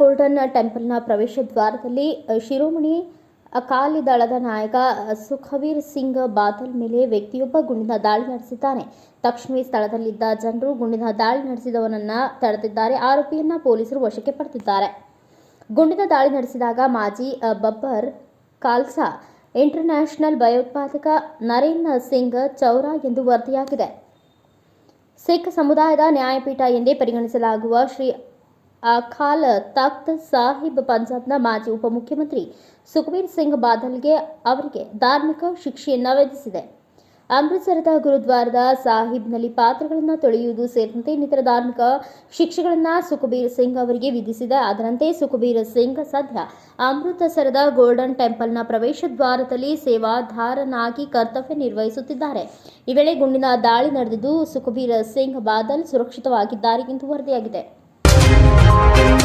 Golden ಟೆಂಪಲ್ನ ಪ್ರವೇಶ ದ್ವಾರದಲ್ಲಿ ಶಿರೋಮಣಿ ಅಕಾಲಿ ದಳದ ನಾಯಕ ಸುಖವೀರ್ ಸಿಂಗ್ ಬಾದಲ್ ಮೇಲೆ ವ್ಯಕ್ತಿಯೊಬ್ಬ ಗುಂಡಿನ ದಾಳಿ ನಡೆಸಿದ್ದಾನೆ. ತಕ್ಷಣವೇ ಸ್ಥಳದಲ್ಲಿದ್ದ ಜನರು ಗುಂಡಿನ ದಾಳಿ ನಡೆಸಿದವನನ್ನ ತಡೆದಿದ್ದಾರೆ. ಆರೋಪಿಯನ್ನ ಪೊಲೀಸರು ವಶಕ್ಕೆ ಪಡೆದಿದ್ದಾರೆ. ಗುಂಡಿನ ದಾಳಿ ನಡೆಸಿದಾಗ ಮಾಜಿ ಬಬ್ಬರ್ ಖಾಲ್ಸಾ, ಇಂಟರ್ನ್ಯಾಷನಲ್ ಭಯೋತ್ಪಾದಕ ನರೇಂದ್ರ ಸಿಂಗ್ ಚೌರಾ ಎಂದು ವರದಿಯಾಗಿದೆ. ಸಿಖ್ ಸಮುದಾಯದ ನ್ಯಾಯಪೀಠ ಎಂದೇ ಪರಿಗಣಿಸಲಾಗುವ ಶ್ರೀ ಅಖಾಲ್ ತಖ್ತ್ ಸಾಹಿಬ್ ಪಂಜಾಬ್ನ ಮಾಜಿ ಉಪಮುಖ್ಯಮಂತ್ರಿ ಸುಖಬೀರ್ ಸಿಂಗ್ ಬಾದಲ್ಗೆ ಅವರಿಗೆ ಧಾರ್ಮಿಕ ಶಿಕ್ಷೆಯನ್ನು ವಿಧಿಸಿದೆ ಅಮೃತಸರದ ಗುರುದ್ವಾರದ ಸಾಹಿಬ್ನಲ್ಲಿ ಪಾತ್ರಗಳನ್ನು ತೊಳೆಯುವುದು ಸೇರಿದಂತೆ ಇನ್ನಿತರ ಧಾರ್ಮಿಕ ಶಿಕ್ಷೆಗಳನ್ನು ಸುಖಬೀರ್ ಸಿಂಗ್ ಅವರಿಗೆ ವಿಧಿಸಿದೆ. ಅದರಂತೆ ಸುಖಬೀರ್ ಸಿಂಗ್ ಸದ್ಯ ಅಮೃತಸರದ ಗೋಲ್ಡನ್ ಟೆಂಪಲ್ನ ಪ್ರವೇಶ ದ್ವಾರದಲ್ಲಿ ಸೇವಾಧಾರನಾಗಿ ಕರ್ತವ್ಯ ನಿರ್ವಹಿಸುತ್ತಿದ್ದಾರೆ. ಈ ವೇಳೆ ಗುಂಡಿನ ದಾಳಿ ನಡೆದಿದ್ದು ಸುಖಬೀರ್ ಸಿಂಗ್ ಬಾದಲ್ ಸುರಕ್ಷಿತವಾಗಿದ್ದಾರೆ ಎಂದು ವರದಿಯಾಗಿದೆ. Thank you.